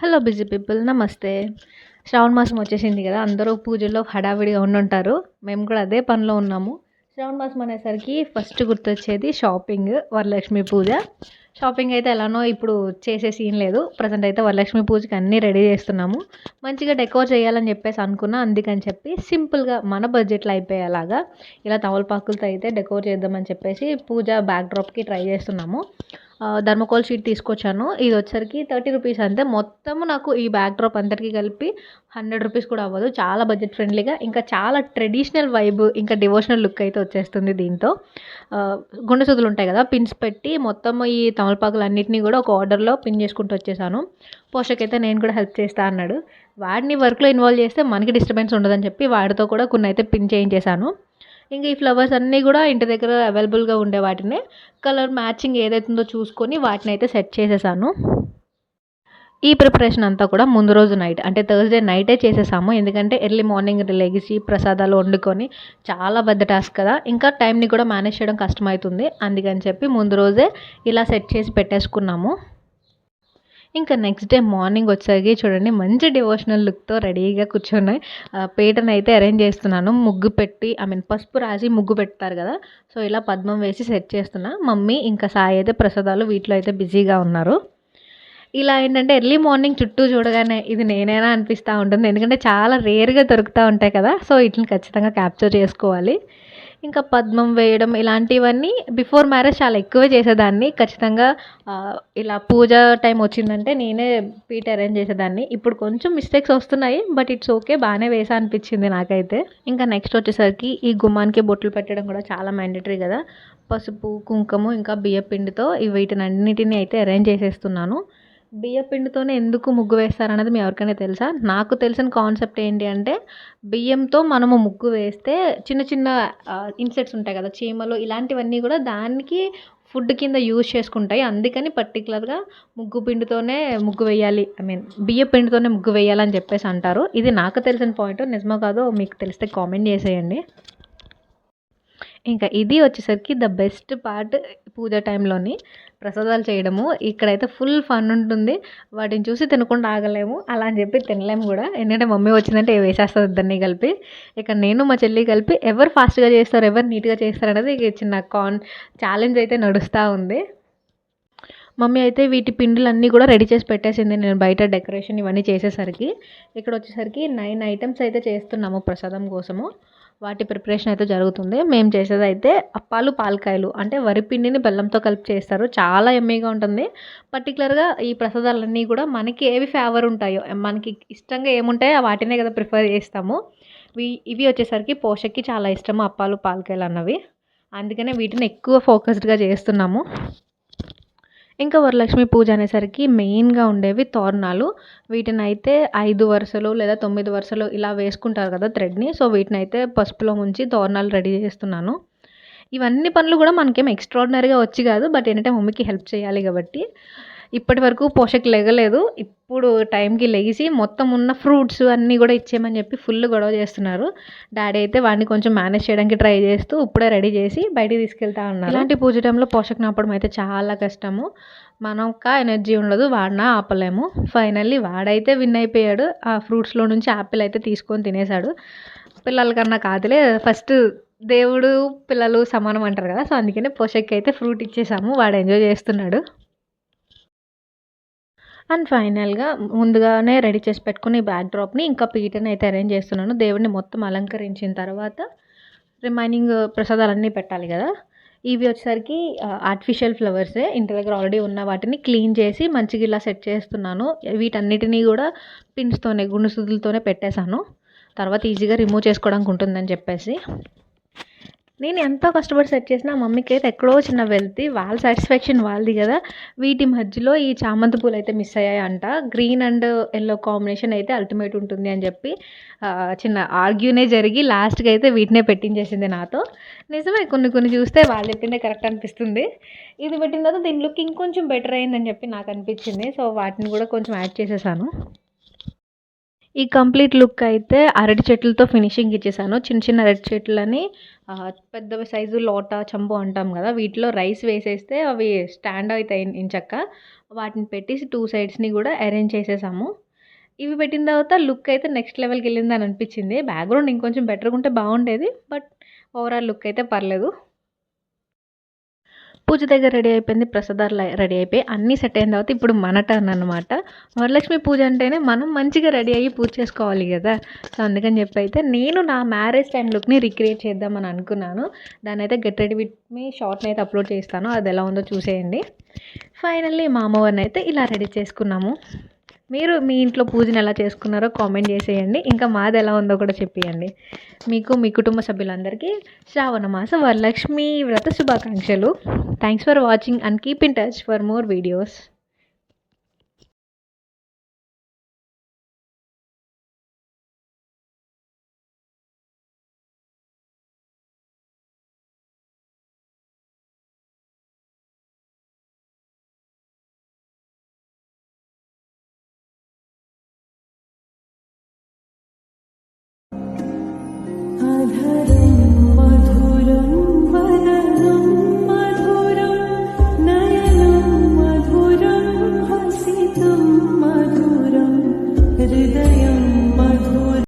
Hello busy people నమస్తే. శ్రావణ మాసం వచ్చేసింది కదా అందరూ పూజల్లో హడావిడిగా ఉండుంటారు. మేము కూడా అదే పనిలో ఉన్నాము. శ్రావణ మాసం అనేసరికి ఫస్ట్ గుర్తొచ్చేది షాపింగ్ వరలక్ష్మి పూజ. షాపింగ్ అయితే ఎలానో ఇప్పుడు చేసే సీన్ లేదు. ప్రజెంట్ అయితే వరలక్ష్మి పూజకి అన్నీ రెడీ చేస్తున్నాము. మంచిగా డెకోర్ చేయాలని చెప్పేసి అనుకున్నా అందుకని చెప్పి సింపుల్గా మన బడ్జెట్లో అయిపోయేలాగా ఇలా తమలపాకులతో అయితే డెకోర్ చేద్దామని చెప్పేసి పూజ బ్యాక్ డ్రాప్కి ట్రై చేస్తున్నాము. ధర్మకోల్ షీట్ తీసుకొచ్చాను. ఇది వచ్చరికి థర్టీ రూపీస్ అంతే. మొత్తం నాకు ఈ బ్యాక్ డ్రాప్ అందరికీ కలిపి హండ్రెడ్ రూపీస్ కూడా అవ్వదు. చాలా బడ్జెట్ ఫ్రెండ్లీగా ఇంకా చాలా ట్రెడిషనల్ వైబ్ ఇంకా డివోషనల్ లుక్ అయితే వచ్చేస్తుంది దీంతో. గుండె సుదులు ఉంటాయి కదా పిన్స్ పెట్టి మొత్తం ఈ తమలపాకులు అన్నింటినీ కూడా ఒక ఆర్డర్లో పిన్ చేసుకుంటూ వచ్చేసాను. పోషక్ అయితే నేను కూడా హెల్ప్ చేస్తా అన్నాడు. వాడిని వర్క్లో ఇన్వాల్వ్ చేస్తే మనకి డిస్టర్బెన్స్ ఉండదని చెప్పి వాడితో కూడా కొన్ని అయితే పిన్ చేయించేశాను. ఇంకా ఈ ఫ్లవర్స్ అన్నీ కూడా ఇంటి దగ్గర అవైలబుల్గా ఉండే వాటినే కలర్ మ్యాచింగ్ ఏదైతుందో చూసుకొని వాటిని అయితే సెట్ చేసేసాను. ఈ ప్రిపరేషన్ అంతా కూడా ముందు రోజు నైట్ అంటే థర్స్డే నైటే చేసేసాము. ఎందుకంటే ఎర్లీ మార్నింగ్ లెగిసి ప్రసాదాలు వండుకొని చాలా పెద్ద టాస్క్ కదా. ఇంకా టైంని కూడా మేనేజ్ చేయడం కష్టమవుతుంది. అందుకని చెప్పి ముందు రోజే ఇలా సెట్ చేసి పెట్టేసుకున్నాము. ఇంకా నెక్స్ట్ డే మార్నింగ్ వచ్చేసరికి చూడండి మంచి డివోషనల్ లుక్తో రెడీగా కూర్చున్నాయి. పీటను అయితే అరేంజ్ చేస్తున్నాను. ముగ్గు పెట్టి ఐ మీన్ పసుపు రాసి ముగ్గు పెడతారు కదా. సో ఇలా పద్మం వేసి సెట్ చేస్తున్నా. మమ్మీ ఇంకా సాయి అయితే ప్రసాదాలు వీటిలో అయితే బిజీగా ఉన్నారు. ఇలా ఏంటంటే ఎర్లీ మార్నింగ్ చుట్టూ చూడగానే ఇది నేనేనా అనిపిస్తూ ఉంటుంది. ఎందుకంటే చాలా రేర్గా దొరుకుతూ ఉంటాయి కదా. సో వీటిని ఖచ్చితంగా క్యాప్చర్ చేసుకోవాలి. ఇంకా పద్మం వేయడం ఇలాంటివన్నీ బిఫోర్ మ్యారేజ్ చాలా ఎక్కువే చేసేదాన్ని. ఖచ్చితంగా ఇలా పూజ టైం వచ్చిందంటే నేనే పీట అరేంజ్ చేసేదాన్ని. ఇప్పుడు కొంచెం మిస్టేక్స్ వస్తున్నాయి బట్ ఇట్స్ ఓకే బాగానే వేసా అనిపించింది నాకైతే. ఇంకా నెక్స్ట్ వచ్చేసరికి ఈ గుమ్మానికి బొట్లు పెట్టడం కూడా చాలా మ్యాండేటరీ కదా. పసుపు కుంకుమ ఇంకా బియ్య పిండితో వీటిని అన్నిటిని అయితే అరేంజ్ చేసేస్తున్నాను. బియ్య పిండితోనే ఎందుకు ముగ్గు వేస్తారనేది మీ ఎవరికైనా తెలుసా? నాకు తెలిసిన కాన్సెప్ట్ ఏంటి అంటే బియ్యంతో మనము ముగ్గు వేస్తే చిన్న చిన్న ఇన్సెక్ట్స్ ఉంటాయి కదా చీమలు ఇలాంటివన్నీ కూడా దానికి ఫుడ్ కింద యూజ్ చేసుకుంటాయి. అందుకని పర్టికులర్గా ముగ్గు పిండితోనే ముగ్గు వేయాలి. ఐ మీన్ బియ్య పిండితోనే ముగ్గు వేయాలని చెప్పేసి అంటారు. ఇది నాకు తెలిసిన పాయింట్ నిజమో కాదో మీకు తెలిస్తే కామెంట్ చేసేయండి. ఇంకా ఇది వచ్చేసరికి ద బెస్ట్ పార్ట్ పూజ టైంలోని ప్రసాదాలు చేయడము. ఇక్కడైతే ఫుల్ ఫన్ ఉంటుంది. వాటిని చూసి తినకుండా ఆగలేము. అలా అని చెప్పి తినలేము కూడా. ఎందుకంటే మమ్మీ వచ్చిందంటే వేసేస్తుంది ఇద్దరిని కలిపి. ఇక నేను మా చెల్లి కలిపి ఎవరు ఫాస్ట్గా చేస్తారు ఎవరు నీట్గా చేస్తారు అనేది చిన్న కాన్ ఛాలెంజ్ అయితే నడుస్తూ ఉంది. మమ్మీ అయితే వీటి పిండిలన్నీ కూడా రెడీ చేసి పెట్టేసింది. నేను బయట డెకరేషన్ ఇవన్నీ చేసేసరికి. ఇక్కడ వచ్చేసరికి నైన్ ఐటమ్స్ అయితే చేస్తున్నాము ప్రసాదం కోసము. వాటి ప్రిపరేషన్ అయితే జరుగుతుంది. మేము చేసేది అయితే అప్పాలు పాలకాయలు అంటే వరిపిండిని బెల్లంతో కలిపి చేస్తారు. చాలా ఎమ్మీగా ఉంటుంది. పర్టికులర్గా ఈ ప్రసాదాలన్నీ కూడా మనకి ఏవి ఫేవర్ ఉంటాయో మనకి ఇష్టంగా ఏముంటాయో వాటినే కదా ప్రిఫర్ చేస్తాము. ఇవి ఇవి వచ్చేసరికి పోషక్కి చాలా ఇష్టము అప్పాలు పాలకాయలు అన్నవి. అందుకనే వీటిని ఎక్కువ ఫోకస్డ్గా చేస్తున్నాము. ఇంకా వరలక్ష్మి పూజ అనేసరికి మెయిన్గా ఉండేవి తోరణాలు. వీటిని అయితే ఐదు వరుసలు లేదా తొమ్మిది వరుసలు ఇలా వేసుకుంటారు కదా థ్రెడ్ని. సో వీటిని అయితే పసుపులో ముంచి తోరణాలు రెడీ చేస్తున్నాను. ఇవన్నీ పనులు కూడా మనకేం ఎక్స్ట్రాడినరీగా వచ్చి కాదు. బట్ ఏంటంటే మమ్మీకి హెల్ప్ చేయాలి కాబట్టి. ఇప్పటి వరకు పోషక్ లెగలేదు. ఇప్పుడు టైంకి లెగిసి మొత్తం ఉన్న ఫ్రూట్స్ అన్నీ కూడా ఇచ్చేయమని చెప్పి ఫుల్ గొడవ చేస్తున్నారు. డాడీ అయితే వాడిని కొంచెం మేనేజ్ చేయడానికి ట్రై చేస్తూ ఇప్పుడే రెడీ చేసి బయటికి తీసుకెళ్తా ఉన్నారు. ఇలాంటి పూజ టైంలో పోషక్ నాపడం అయితే చాలా కష్టము. మనొక్క ఎనర్జీ ఉండదు వాడినా ఆపలేము. ఫైనల్లీ వాడైతే విన్ అయిపోయాడు. ఆ ఫ్రూట్స్లో నుంచి యాపిల్ అయితే తీసుకొని తినేశాడు. పిల్లలకన్నా కాదులే ఫస్ట్ దేవుడు పిల్లలు సమానం అంటారు కదా సో అందుకనే పోషక్కి అయితే ఫ్రూట్ ఇచ్చేసాము. వాడు ఎంజాయ్ చేస్తున్నాడు. అండ్ ఫైనల్గా ముందుగానే రెడీ చేసి పెట్టుకుని బ్యాక్ డ్రాప్ని ఇంకా పీటని అయితే అరేంజ్ చేస్తున్నాను. దేవుడిని మొత్తం అలంకరించిన తర్వాత రిమైనింగ్ ప్రసాదాలన్నీ పెట్టాలి కదా. ఇవి వచ్చేసరికి ఆర్టిఫిషియల్ ఫ్లవర్సే ఇంటి దగ్గర ఆల్రెడీ ఉన్న వాటిని క్లీన్ చేసి మంచిగా ఇలా సెట్ చేస్తున్నాను. వీటన్నిటినీ కూడా పిన్స్తోనే గుండుసుదులతోనే పెట్టేశాను. తర్వాత ఈజీగా రిమూవ్ చేసుకోవడానికి ఉంటుందని చెప్పేసి. నేను ఎంతో కష్టపడి సెట్ చేసిన మమ్మీకి అయితే ఎక్కడో చిన్న వెళ్తే వాళ్ళ సాటిస్ఫాక్షన్ వాళ్ళది కదా. వీటి మధ్యలో ఈ చామంతి పూలు అయితే మిస్ అయ్యాయి అంట గ్రీన్ అండ్ ఎల్లో కాంబినేషన్ అయితే అల్టిమేట్ ఉంటుంది అని చెప్పి చిన్న ఆర్గ్యూనే జరిగి లాస్ట్కి అయితే వీటినే పెట్టించేసింది నాతో. నిజమే కొన్ని కొన్ని చూస్తే వాళ్ళు చెప్పిందే కరెక్ట్ అనిపిస్తుంది. ఇది పెట్టిన తర్వాత దీని లుక్ ఇంకొంచెం బెటర్ అయిందని చెప్పి నాకు అనిపించింది. సో వాటిని కూడా కొంచెం యాడ్ చేసేసాను. ఈ కంప్లీట్ లుక్ అయితే అరటి చెట్లతో ఫినిషింగ్ ఇచ్చేసాను. చిన్న చిన్న అరటి చెట్లని పెద్ద సైజు లోటా చంబు అంటాం కదా వీటిలో రైస్ వేసేస్తే అవి స్టాండ్ అవుతాయి ఇంచక్క. వాటిని పెట్టేసి టూ సైడ్స్ని కూడా అరేంజ్ చేసేసాము. ఇవి పెట్టిన తర్వాత లుక్ అయితే నెక్స్ట్ లెవెల్కి వెళ్ళిందని అనిపించింది. బ్యాక్గ్రౌండ్ ఇంకొంచెం బెటర్గా ఉంటే బాగుండేది బట్ ఓవరాల్ లుక్ అయితే పర్లేదు. పూజ దగ్గర రెడీ అయిపోయింది ప్రసాదాలు రెడీ అయిపోయి అన్నీ సెట్ అయిన తర్వాత ఇప్పుడు మన టర్న్ అనమాట వరలక్ష్మి పూజ అంటేనే మనం మంచిగా రెడీ అయ్యి పూజ చేసుకోవాలి కదా. సో అందుకని చెప్పి అయితే నేను నా మ్యారేజ్ టైం లుక్ని రిక్రియేట్ చేద్దామని అనుకున్నాను. దాన్ని అయితే గెట్ రెడీ విత్ మీ షార్ట్ని అయితే అప్లోడ్ చేస్తాను. అది ఎలా ఉందో చూసేయండి. ఫైనల్లీ మా అమ్మవారిని అయితే ఇలా రెడీ చేసుకున్నాము. మీరు మీ ఇంట్లో పూజను ఎలా చేసుకున్నారో కామెంట్ చేసేయండి. ఇంకా మాది ఎలా ఉందో కూడా చెప్పేయండి. మీకు మీ కుటుంబ సభ్యులందరికీ శ్రావణ మాస వరలక్ష్మి వ్రత శుభాకాంక్షలు. Thanks for watching and keep in touch for more videos I've heard. enough.